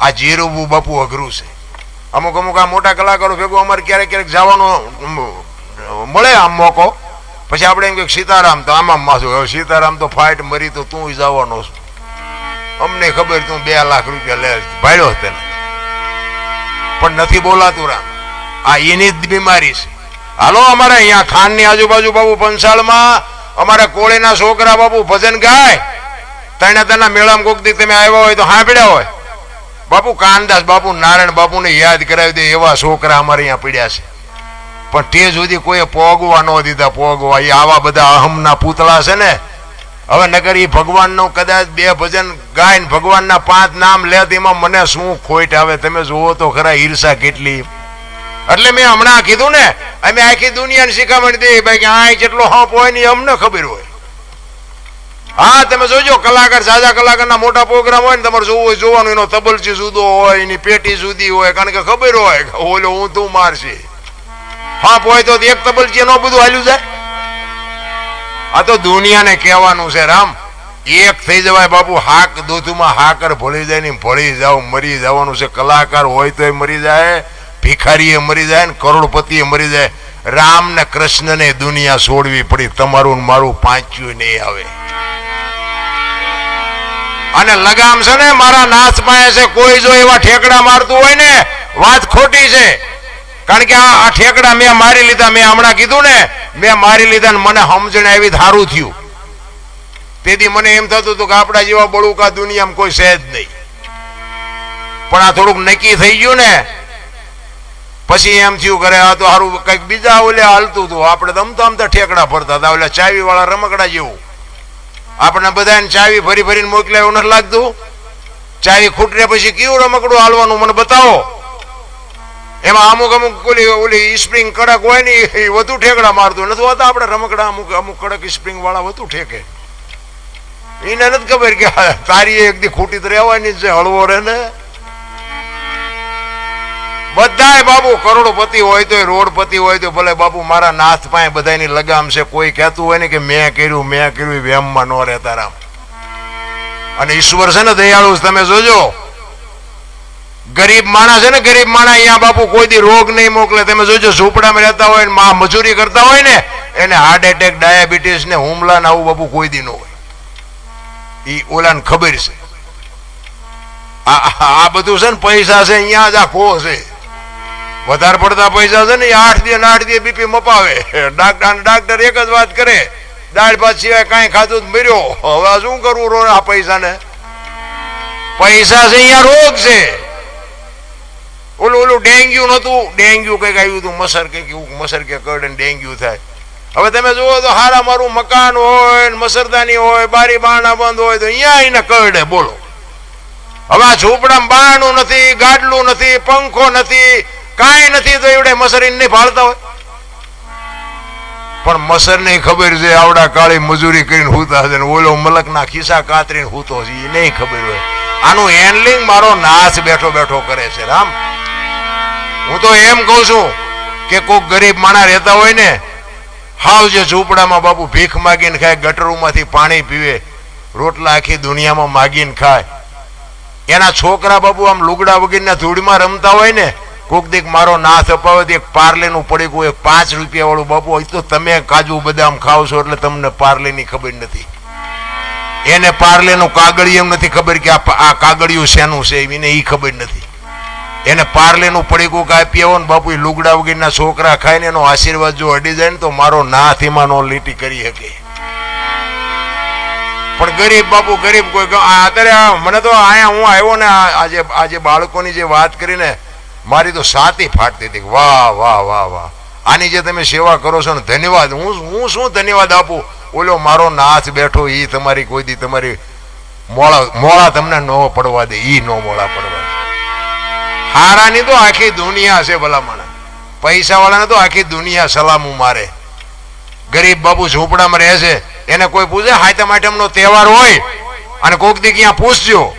આ જીરવું બાપુ અઘરું છે. અમુક અમુક આ મોટા કલાકારો ભેગો અમારે ક્યારેક ક્યારેક જવાનો મળે આમ મોકો. પછી આપણે એમ કે સીતારામ તો આમાં હવે સીતારામ તો ફાઇટ મરી તો તું જવાનો છું. અમને ખબર તું બે લાખ રૂપિયા લે ભાડ્યો તેને. પણ નથી બોલાતું રામ. આ એની જ બીમારી છે. હાલો, અમારે અહીંયા ખાનની આજુબાજુ બાબુ પંસાળમાં અમારે કોળીના છોકરા બાબુ ભજન ગાય. તને તેના મેળામાં કોક દી તમે આવ્યા હોય તો સાંભળ્યા હોય. બાપુ કાનદાસ, બાપુ નારાયણ, બાપુને યાદ કરાવી દે એવા છોકરા અમારે અહીંયા પડ્યા છે. પણ તે સુધી કોઈએ પોગવા ન દીધા, પોગવા. એ આવા બધા અહમના પૂતળા છે ને. હવે નગર એ ભગવાનનું કદાચ બે ભજન ગાય ભગવાનના પાંચ નામ લે એમાં મને શું ખોટ આવે? તમે જુઓ તો ખરા ઈર્ષા કેટલી. એટલે મેં હમણાં કીધું ને, અમે આખી દુનિયાને શીખામણ દઈએ. ભાઈ કે આ જેટલો હપ હોય ને અમને ખબર હોય. હા, તમે જોજો, કલાકાર, સાજા કલાકારના મોટા પ્રોગ્રામ હોય ને તમારે જોવું હોય, જોવાનું, એનો તબલચી જુદો હોય, એની પેટી જુદી હોય, કારણ કે ખબર હોય કે, ઓલો હું તું મારશે હા હોય તો એક તબલચી નો બધું હાલ્યું જાય. આ તો દુનિયાને કહેવાનું છે, રામ. એક થઈ જવાય બાપુ, હાક દૂધમાં હાકર ભળી જાય ને ભળી જાવ, મરી જવાનું છે. કલાકાર હોય તોય મરી જાય, ભિખારીએ મરી જાય ને કરોડપતિએ મરી જાય. રામ ને કૃષ્ણને દુનિયા છોડવી પડી, તમારું મારું પાંચ્યું નહીં આવે. અને લગામ છે ને, મારા નાથ પાસે છે, કોઈ જો એવા ઠેકડા મારતું હોય ને, વાત ખોટી છે. કારણ કે આ ઠેકડા મેં મારી લીધા, મેં હમણાં કીધું ને, મેં મારી લીધા ને મને સમજણ આવી સારું થયું. તેથી મને એમ થતું હતું કે આપણા જેવા બળુકા દુનિયામાં કોઈ છે જ નહીં. પણ આ થોડુંક નક્કી થઈ ગયું ને, પછી એમ થયું કરે આ તો સારું કંઈક બીજા ઓલે હાલતું હતું. આપણે તો આમ તો ઠેકડા ફરતા હતા, ઓલા ચાવી વાળા રમકડા જેવું. આપણે બધાને ચાવી ફરી ફરીને મોકલે એવું નથી લાગતું? ચાવી ખૂટને પછી કેવું રમકડું હાલવાનું મને બતાવો. એમાં અમુક અમુક ઓલી ઓલી સ્પ્રિંગ કડક હોય ને એ વધુ ઠેકડા મારતું નથી હોતા આપણે રમકડા, અમુક અમુક કડક સ્પ્રિંગ વાળા વધુ ઠેકે. એને નથી ખબર કે તારી એક દી ખૂટી તો રહેવાની છે, હળવો રહે ને. બધાય બાબુ કરોડપતિ હોય તો રોડપતિ હોય તો ભલે બાબુ મારા નાથ પાસે બધાની લગામ છે, કોઈ કહેતું હોય ને કે મેં કર્યું મેં કર્યું વેમમાં ન રહેતા રામ. અને ઈશ્વર છે ને દયાળુ, તમે જોજો. ગરીબ માણસ છે ને, ગરીબ માણસ અહીંયા બાપુ કોઈ દી રોગ નહીં મોકલે. તમે જોજો, ઝૂંપડામાં રહેતા હોય ને, માં મજૂરી કરતા હોય ને, એને હાર્ટ એટેક ડાયાબિટીસ ને હુમલા ને આવું બાપુ કોઈ દી ન હોય. એ ઓલાને ખબર છે. આ બધું છે ને, પૈસા છે, અહીંયા જ આ ખો છે. વધારે પડતા પૈસા છે ને આઠ દિવસ આઠ દિવસ બીપી મપાવે. ડાક્ટર ડાક્ટર એક જ વાત કરે, દાળ ભાત સિવાય કાંઈ ખાધું મર્યો. હવે શું કરવું રો આ પૈસાને? પૈસા છે અહીંયા રોગ છે. ઓલું ઓલું ડેન્ગ્યુ નતું ડેન્ગ્યુ કંઈક આવ્યું હતું, મસર કંઈક, એવું મસર કે કરડે ને ડેન્ગ્યુ થાય. હવે તમે જુઓ તો હારા મારું મકાન હોય ને મસરદાની હોય, બારી બારણા બંધ હોય તો અહીંયા એને કરડે બોલો. હવે આ ઝૂંપડામાં બારણું નથી, ગાડલું નથી, પંખો નથી કાંઈ નથી તો એવડે મસરીન નહીં ફાળતા હોય. પણ મસરને ખબર છે, આવડા કાળી મજૂરી કરીને હુતા ને ઓલો મલકના ખિસ્સા કાતરીને હુતો છે એ નહીં ખબર હોય. આનું હેન્ડલિંગ મારો નાશ બેઠો બેઠો કરે છે, રામ. હું તો એમ કહું છું કે કોઈક ગરીબ માણા રહેતા હોય ને, હાવ જે ઝૂંપડામાં બાપુ ભીખ માગીને ખાય, ગટરોમાંથી પાણી પીવે, રોટલા આખી દુનિયામાં માગીને ખાય. એના છોકરા બાપુ આમ લુગડા વગીરના ધૂળમાં રમતા હોય ને કોક દીક મારો નાશ અપાવે તો એક પાર્લેનું પડીકું, એક પાંચ રૂપિયા વાળું બાપુ હોય તો તમે કાજુ બદામ ખાવ છો એટલે તમને પાર્લેની ખબર નથી. એને પાર્લેનું કાગળિયું નથી ખબર કે આ કાગળિયું શેનું છે એને એ ખબર નથી. એને પાર્લેનું પડીકું કાપી આવો ને બાપુ લુગડા વગેરેના છોકરા ખાઈને એનો આશીર્વાદ જો અડી જાય ને તો મારો નાથ એમાં નો લીટી કરી શકે. પણ ગરીબ બાપુ, ગરીબ કોઈ અત્યારે મને તો અહીંયા હું આવ્યો ને આજે આજે બાળકોની જે વાત કરીને મારી તો સાતી ફાટતી હતી વાહ વાહ વાહ વાહ. આની જે તમે સેવા કરો છો ને ધન્યવાદ, હું હું શું ધન્યવાદ આપું? ઓલો, મારો નાથ બેઠો એ તમારી કોઈ દી તમારી મોળા મોળા તમને ન પડવા દે એ નો મોળા પડવા દે. હારાની તો આખી દુનિયા છે ભલામણ. પૈસા વાળાને તો આખી દુનિયા સલામું મારે. ગરીબ બાબુ ઝૂંપડામાં રહે છે, એને કોઈ પૂછે હાથમ આઠમનો તહેવાર હોય? અને કોક દી ક્યાં પૂછજો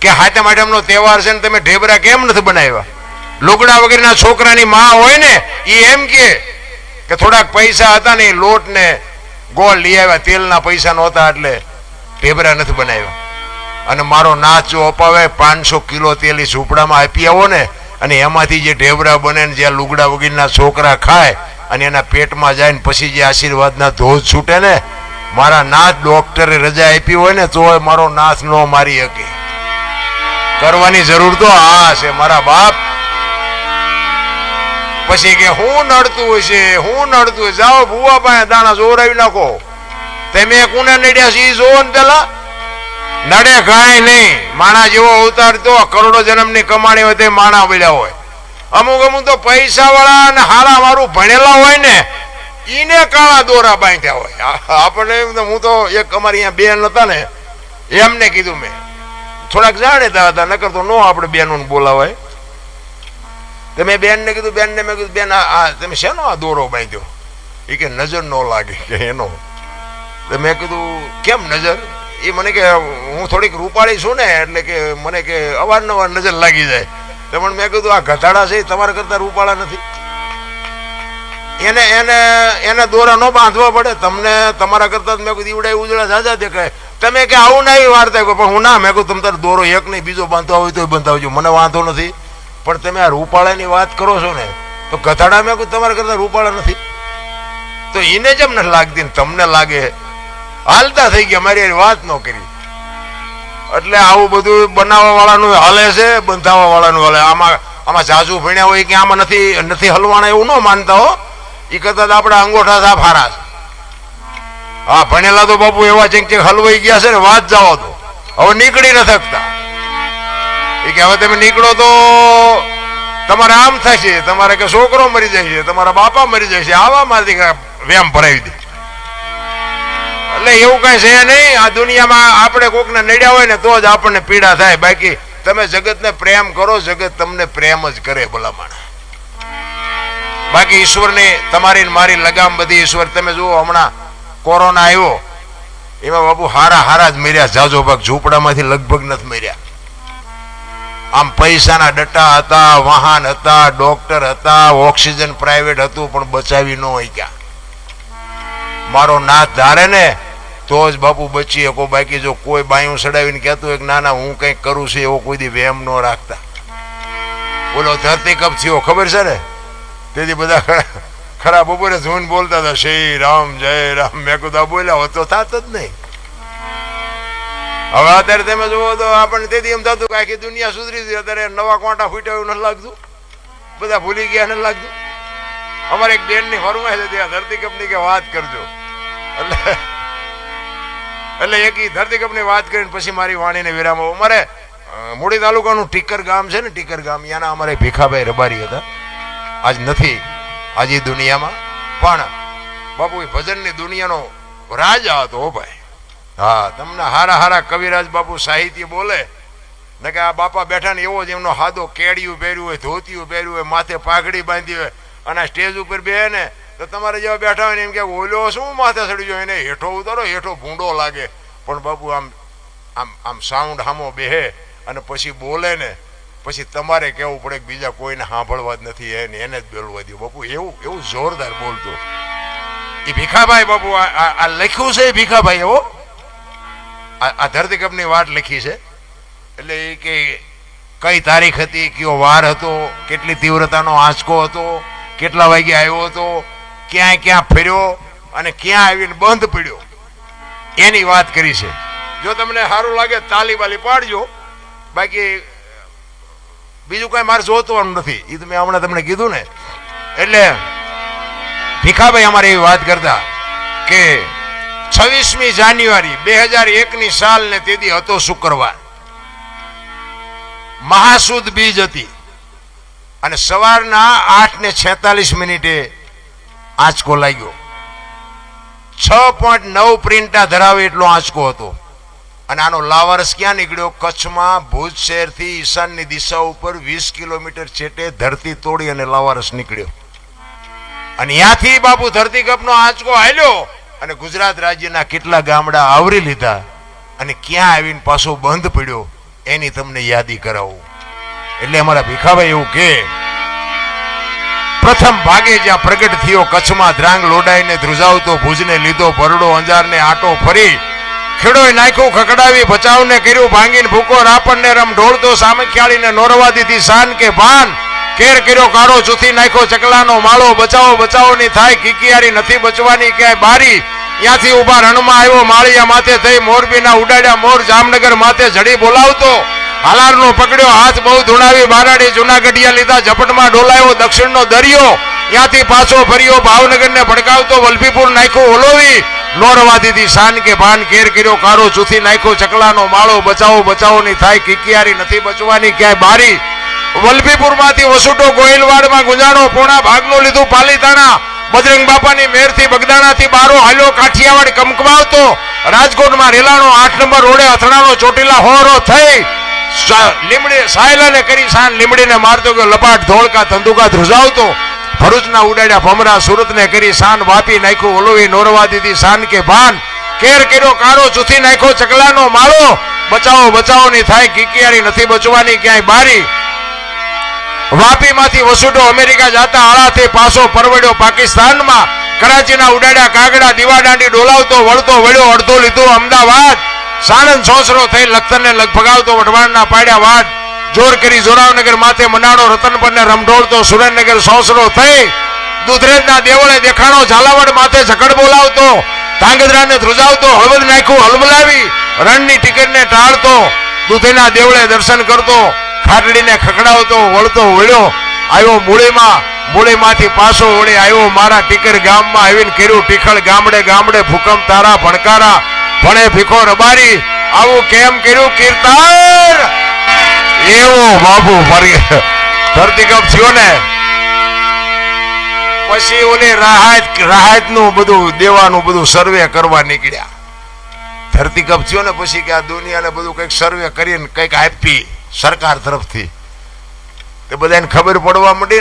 કે હાથમ આઠમનો તહેવાર છે ને તમે ઢેબરા કેમ નથી બનાવ્યા? લુગડા વગેરેના છોકરાની માં હોય ને એ એમ કે થોડાક પૈસા હતા ને એ લોટ ને ગોળ લઈ આવ્યા. તેલના પૈસા નહોતા એટલે ઢેબરા નથી બનાવ્યા. અને મારો નાચ જો અપાવે, પાંચસો કિલો તેલી ઝૂંપડામાં આપી આવો ને, અને એમાંથી જે ઢેબરા બને ને જ્યાં લુગડા વગેરેના છોકરા ખાય, અને એના પેટમાં જાય ને પછી જે આશીર્વાદના ધોધ છૂટે ને, મારા નાથ ડોક્ટરે રજા આપી હોય ને, તો મારો નાથ ન મારી શકે. કરવાની જરૂર તો આ છે, મારા બાપ. પછી કે હું નડતું છે, હું નડતું હોય જાઓ ભૂવા પાસે દાણા જોરાવી નાખો. તમે કોને નડ્યા છે એ જોવો ને પેલા. નડે કાંઈ નહીં. માણા જેવો અવતાર તો કરોડો જન્મની કમાણી હોય તે માણા મળ્યા હોય. અમુક અમુક તો પૈસા વાળા અને હારા મારું ભણેલા હોય ને એને કાળા દોરા બાંધ્યા હોય. આપણે હું તો એક અમારી અહીંયા બેન હતા ને, એમને કીધું મેં. થોડાક જાણેતા હતા, નકર તો નો આપણે બેનોને બોલાવાય. તો મેં બેનને કીધું, બેનને મેં કીધું, બેન, આ તમે શેનો આ દોરો બાંધ્યો? એ કે, નજર ન લાગે. કે, એનો. તો મેં કીધું, કેમ નજર? એ મને કે, હું થોડીક રૂપાળી છું ને, એટલે કે મને કે અવારનવાર નજર લાગી જાય. તો પણ મેં કીધું, આ ગધાડા છે, તમારા કરતા રૂપાળા નથી. એને એને એને દોરા ન બાંધવા પડે. તમને, તમારા કરતા મેં કીધું, ઈવડા ઉજળા ઝાઝા દેખાય. તમે કે, આવું ના એવી વાર્તા કહો. પણ હું ના, મેં કીધું, તમે તારે દોરો એક નહીં, બીજો બાંધવા હોય તો બંધાવજો. મને વાંધો નથી. પણ તમે આ રૂપાળાની વાત કરો છો ને, તો ગધાડા મેં તમારા કરતા રૂપાળા નથી. તો એને જેમ નથી લાગતી ને તમને લાગે હાલતા થઈ ગયા, મારી વાત ન કરી. એટલે આવું બધું બનાવવા વાળાનું હાલે છે બંધાવવા વાળાનું હાલે. આમાં આમાં જાજુ ભણ્યા હોય કે આમાં નથી નથી હલવાના એવું ન માનતા હો. એ કદાચ આપણા અંગોઠા સાફ હારા છે. હા, ભણેલા તો બાપુ એવા છે કે હલવાઈ ગયા છે ને, વાત જાઓ તો. હવે નીકળી ન શકતા. એ કે હવે તમે નીકળો તો તમારે આમ થશે. તમારે કે છોકરો મરી છે તમારા બાપા મરી છે આવા માંથી વ્યામ ભરાવી દે. એટલે એવું કઈ છે નહીં. આ દુનિયામાં આપણે કોકને નડ્યા હોય ને તો જ આપણને પીડા થાય. બાકી તમે જગતને પ્રેમ કરો, જગત તમને પ્રેમ જ કરે ભલામણ. બાકી ઈશ્વરની તમારી મારી લગામ બધી ઈશ્વર. તમે જુઓ, હમણાં કોરોના આવ્યો. એમાં બાબુ હારા હારા જ મર્યા. જાજો ભાગ ઝૂંપડામાંથી લગભગ નથી મર્યા. આમ પૈસાના ડટ્ટા હતા, વાહન હતા, ડોક્ટર હતા, ઓક્સિજન પ્રાઇવેટ હતું, પણ બચાવી ન હોય ક્યાં મારો નાથ ધારે ને, તો જ બાપુ બચી શકો. બાકી જો કોઈ બાયું સડાવીને કહેતું હોય કે, ના ના, હું કંઈક કરું છું, એવો કોઈ દી વેમ ન રાખતા. બોલો ધરતી કપ થયો, ખબર છે ને? તેથી બધા ખરા- બપોરે જોઈને બોલતા હતા, શ્રી રામ, જય રામ. મેં કીધું બોલ્યા હોત તો થાત જ નહીં. હવે અત્યારે તમે જુઓ તો આપણને તેથી એમ થતું કે આખી દુનિયા સુધરી ગઈ. અત્યારે નવા કોંટા ફૂટ્યા એવું નથી લાગતું. બધા ભૂલી ગયા નથી લાગતું. અમારે એક બેનની ફરમાય છે, ત્યાં ધરતી કપની કે વાત કરજો. એટલે એટલે એક ધરતીકંપની વાત કરીને પછી મારી વાણીને વિરામ આવો. અમારે મૂડી તાલુકાનું ટીકર ગામ છે ને, ટીકર ગામ ત્યાંના અમારે ભીખાભાઈ રબારી હતા. આજ નથી, આજ દુનિયામાં. પણ, બાપુ ભજનની દુનિયાનો રાજા હતો ભાઈ. હા, તમને હારા હારા કવિરાજ બાપુ સાહિત્ય બોલે? ને કે આ બાપા બેઠા ને એવો જ એમનો હાદો કેડિયું પહેર્યું હોય, ધોતિયું પહેર્યું હોય, માથે પાઘડી બાંધી હોય અને સ્ટેજ ઉપર બે ને, તો તમારે જેવા બેઠા હોય ને એમ કે, ઓલો શું માથે ચડી જાય એને હેઠો ઉતારો, હેઠો ભૂંડો લાગે. પણ બાપુ આમ આમ આમ સાઉન્ડ હામો બેહે અને પછી બોલે ને, પછી તમારે કહેવું પડે કે બીજા કોઈને સાંભળવા જ નથી, એને એને જ બોલવા દઉં બાપુ એવું એવું જોરદાર બોલતો. એ ભીખાભાઈ બાપુ, આ લખ્યું છે ભીખાભાઈ એવો આ ધરતીકંપની વાત લખી છે. એટલે એ કે કઈ તારીખ હતી, કયો વાર હતો, કેટલી તીવ્રતાનો આંચકો હતો, કેટલા વાગે આવ્યો હતો, ક્યાં ક્યાં ફેર્યો અને ક્યાં આવીને બંધ પડ્યો. એની વાત કરી છે. જો તમને સારું લાગે તાલી બાલી પાડજો. બાકી, બીજું કઈ મારે જોતવાનું નથી. એ તો મેં હમણાં તમને કીધું ને. એટલે ભીખાભાઈ અમારે એવી વાત કરતા કે છવ્વીસમી જાન્યુઆરી બે હજાર એકની સાલ ને તેથી હતો શુક્રવાર. મહાસુદ બીજ હતી. અને સવારના આઠ ને છેતાલીસ મિનિટે આંચકો લાગ્યો. છ પોઈન્ટ નવ પ્રિન્ટા ધરાવે એટલો આંચકો હતો. અને આનો લાવારસ ક્યાં નીકળ્યો? કચ્છમાં ભુજ શહેરથી ઈશાનની દિશા ઉપર વીસ કિલોમીટર છેટે ધરતી તોડી અને લાવારસ નીકળ્યો. અને ત્યાંથી બાપુ ધરતીકપનો આંચકો હાલ્યો. અને ગુજરાત રાજ્યના કેટલા ગામડા આવરી લીધા અને ક્યાં આવીને પાછો બંધ પડ્યો, એની તમને યાદી કરાવું. એટલે અમારા ભીખાભાઈ એવું કે, પ્રથમ ભાગે જ્યાં પ્રગટ થયો કચ્છમાં ધ્રાંગ લોડાઈને ધ્રુજાવતો ભુજને લીધો ભરડો અંજારને આટો ફરી, ખેડોએ નાખ્યું ખકડાવી બચાવને કર્યું ભાંગીને ભૂકો રાપણને રમ ઢોળતો સામખ્યાળીને નોરવા દીધી શાન કે ભાન કેર કર્યો કાળો ચૂથી નાખ્યો, ચકલાનો માળો, બચાવો બચાવો ની થાય, કિકિયારી નથી બચવાની, ક્યાંય બારી ત્યાંથી ઊભા રણમાં આવ્યો, માળિયા માથે થઈ, મોરબીના ઉડાડ્યા, મોર જામનગર માથે જડી બોલાવતો, હાલારનો પકડ્યો, હાથ બહુ ધૂણાવી, બારાડી જુનાગઢિયા લીધા, ઝપટમાં ડોલાયો, દક્ષિણનો દરિયો, ત્યાંથી પાછો ફર્યો, ભાવનગરને ભડકાવતો, વલભીપુર નાખ્યો, ઓલોવી, નોરવા દીધી શાન કે ભાન ઘેર કર્યો કારો ચૂથી નાખ્યો, ચકલાનો માળો, બચાવો બચાવોની થાય, કિકિયારી નથી બચવાની, ક્યાંય બારી વલભીપુરમાંથી વસુટો ગોહિલવાડમાં ગુંજાણો પોણા ભાગનું લીધું પાલીતાણા. બજરંગ બાપાની મેરથી બગદાણાથી બારો હાલ્યો કાઠિયાવાડ કમકમાવતો રાજકોટમાં રેલાનો આઠ નંબર રોડે અથડાનો ચોટીલા હોરો થઈ. લીમડી સાયલાને કરી સાન લીમડીને મારતો ગયો, લપાટ, ધોળકા, ધંધુકા ધ્રુજાવતો. ભરૂચના ઉડાડ્યા ભમરા, સુરતને કરી સાન વાપી નાખ્યું ઓલોવી નોરવા દીધી સાન કે ભાન. કેર કર્યો કારો ચૂથી નાખ્યો, ચકલાનો માળો. બચાવો બચાવો ની થાય કિકિયારી નથી બચવાની, ક્યાંય બારી. વાપીમાંથી વસુડો અમેરિકા જતા આળાથી પાછો પરવડ્યો પાકિસ્તાનમાં. કરાચીના ઉડાડ્યા કાગડા, દીવાદાંડી ડોલાવતો, વળતો, વળ્યો, અડધો લીધો અમદાવાદ. સાણંદ સોસરો થઈ લખતરને લગભગાવતો વઢવાણના પાડ્યા વાડ જોર કરી જોરાવનગર માથે મનાડો રતનપરને રમઢોળતો સુરેન્દ્રનગર સોસરો થઈ. દુધરેજના દેવળે દેખાણો ઝાલાવાડ માથે ઝઘડ બોલાવતો. ધાંગધ્રાને ધ્રુજાવતો, હળવદ નાખ્યું, હલમલાવી. રણની ટિકિટને ટાળતો. દુધેના દેવળે દર્શન કરતો. ખાટડીને ખખડાવતો, વળતો, વળ્યો, આવ્યો મૂળીમાં, મૂળીમાંથી પાછો વળી આવ્યો મારા ટીકર ગામમાં આવીને કર્યું ટીખળ ગામડે ગામડે ભૂકંપ, તારા ભણકારા, ભણે ભીખો રબારી. આવું કેમ કર્યું, કીર્તન? એવો બાપુ ફરી ધરતીકંપ થયો ને. પછી ઓલી રાહત રાહતનું બધું, દેવાનું બધું સર્વે કરવા નીકળ્યા. ધરતીકંપ થયો ને પછી કે આ દુનિયાને બધું કંઈક સર્વે કરીને કંઈક આપી. સરકાર તરફથી. તે બધાને ખબર પડવા માંડી